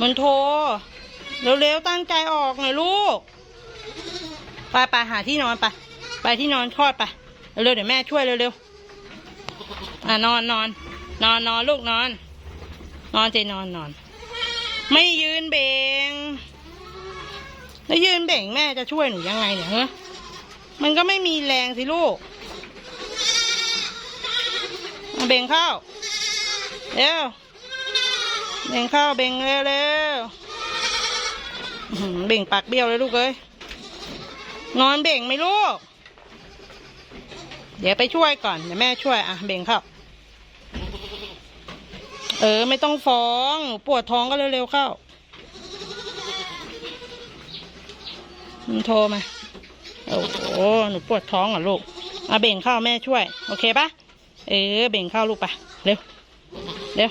มันโทรเร็วๆตั้งใจออกหน่อยลูก ไปไปหาที่นอนไป ไปที่นอนคลอดไป เร็วเดี๋ยวแม่ช่วยเร็วๆอะนอนนอนนอนนอนลูกนอน นอนเจนอนนอน ไม่ยืนเบ่งแล้วยืนเบ่งแม่จะช่วยหนูยังไงเนี่ยเฮ้มันก็ไม่มีแรงสิลูกเอาเบ่งเข้าเร็ว เบ่งข้าวเบ่งเร็วเร็วเบ่งปากเบี้ยวเลยลูกเอ้ยนอนเบ่งไหมลูก เดี๋ยวไปช่วยก่อนเดี๋ยวแม่ช่วยอะเบ่งข้าวเออ ไม่ต้องฟ้องปวดท้องก็เร็วๆเข้ามันโทรมา โอ้โห หนูปวดท้องเหรอลูกมาเบ่งข้าวแม่ช่วย โอเคปะเออ เบ่งข้าวลูกปะเร็ว เร็ว